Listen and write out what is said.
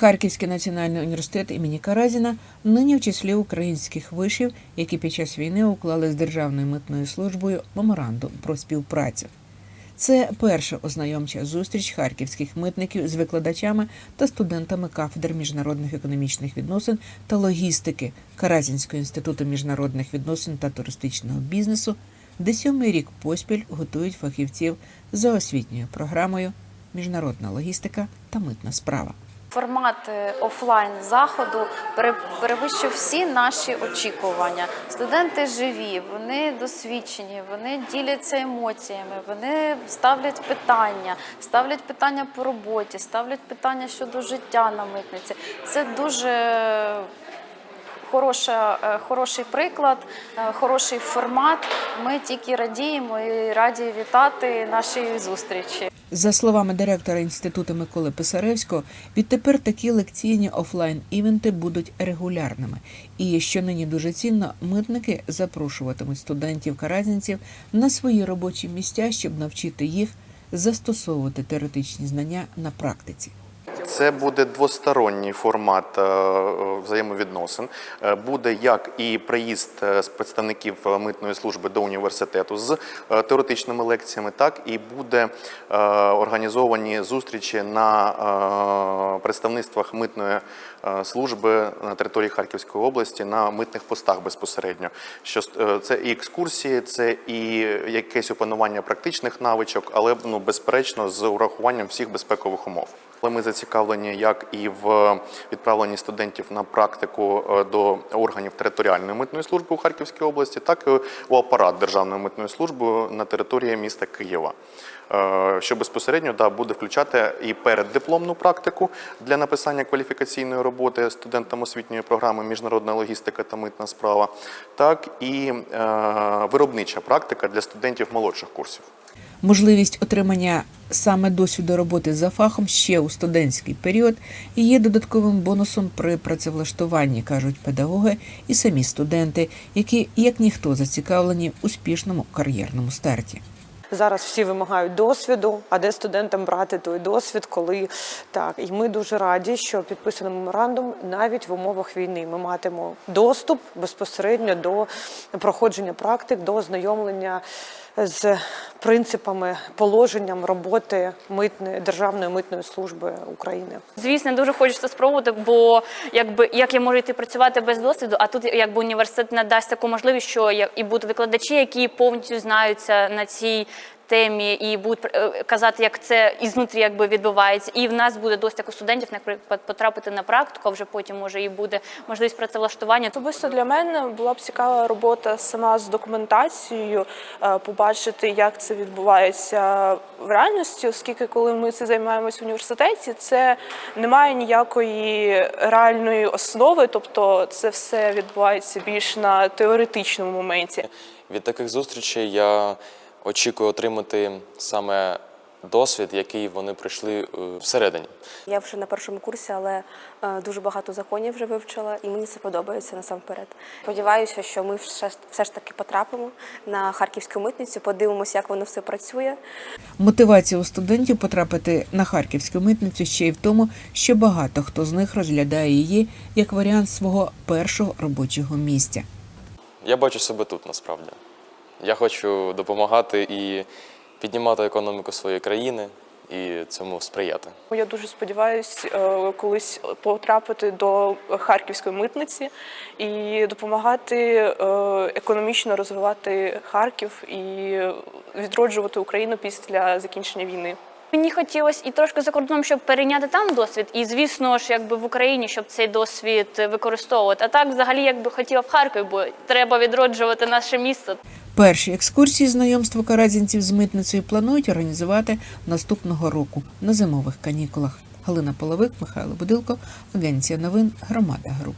Харківський національний університет імені Каразіна нині в числі українських вишів, які під час війни уклали з Державною митною службою меморандум про співпрацю. Це перша ознайомча зустріч харківських митників з викладачами та студентами кафедр міжнародних економічних відносин та логістики Каразінського інституту міжнародних відносин та туристичного бізнесу, де сьомий рік поспіль готують фахівців за освітньою програмою Міжнародна логістика та митна справа. Формат е, офлайн заходу пере- перевищив всі наші очікування. Студенти живі, вони досвідчені, вони діляться емоціями, вони ставлять питання, ставлять питання по роботі, ставлять питання щодо життя на митниці. Це дуже хороша, е, хороший приклад, е, хороший формат. Ми тільки радіємо і раді вітати наші зустрічі. За словами директора інституту Миколи Писаревського, відтепер такі лекційні офлайн-івенти будуть регулярними. І що нині дуже цінно, митники запрошуватимуть студентів каразінців на свої робочі місця, щоб навчити їх застосовувати теоретичні знання на практиці. Це буде двосторонній формат е, взаємовідносин. Е, Буде як і приїзд е, з представників митної служби до університету з теоретичними лекціями, так і буде організовані зустрічі на представництвах митної служби на території Харківської області на митних постах безпосередньо. Що це і екскурсії, це і якесь опанування практичних навичок, але ну безперечно з урахуванням всіх безпекових умов. Але ми зацікавлені як і в відправленні студентів на практику е, до органів територіальної митної служби у Харківській області, так і у апарат Державної митної служби на території міста Києва. Е, Що безпосередньо да, буде включати і переддипломну практику для написання кваліфікаційної роботи студентам освітньої програми Міжнародна логістика та митна справа, так і е, виробнича практика для студентів молодших курсів. Можливість отримання саме досвіду роботи за фахом ще у студентський період і є додатковим бонусом при працевлаштуванні, кажуть педагоги і самі студенти, які як ніхто зацікавлені в успішному кар'єрному старті. Зараз всі вимагають досвіду, а де студентам брати той досвід, коли так. І ми дуже раді, що підписано меморандум навіть в умовах війни. Ми матимемо доступ безпосередньо до проходження практик, до ознайомлення з принципами, положенням роботи митної державної митної служби України. Звісно, дуже хочеться спробувати, бо якби як я можу йти працювати без досвіду, а тут якби університет надасть таку можливість, що і будуть викладачі, які повністю знаються на цій темі, і будуть е, казати, як це ізнутрі якби відбувається. І в нас буде досить у студентів, наприклад, потрапити на практику, а вже потім може і буде можливість працевлаштування. Особисто для мене була б цікава робота сама з документацією, е, побачити, як це відбувається в реальності, оскільки коли ми це займаємось в університеті, це не має ніякої реальної основи, тобто це все відбувається більш на теоретичному моменті. Від таких зустрічей я очікую отримати саме досвід, який вони пройшли е, всередині. Я вже на першому курсі, але е, дуже багато законів вже вивчила, і мені це подобається насамперед. Сподіваюся, що ми все, все ж таки потрапимо на харківську митницю, подивимося, як воно все працює. Мотивація у студентів потрапити на харківську митницю ще й в тому, що багато хто з них розглядає її як варіант свого першого робочого місця. Я бачу себе тут насправді. Я хочу допомагати і піднімати економіку своєї країни і цьому сприяти. Я дуже сподіваюся колись потрапити до харківської митниці і допомагати е, економічно розвивати Харків і відроджувати Україну після закінчення війни. Мені хотілося і трошки за кордоном, щоб перейняти там досвід, і звісно ж, якби в Україні, щоб цей досвід використовувати. А так, взагалі, якби хотіла в Харкові, бо треба відроджувати наше місто. Перші екскурсії знайомства каразінців з митницею планують організувати наступного року на зимових канікулах. Галина Половик, Михайло Будилко, Агенція новин Громада Груп.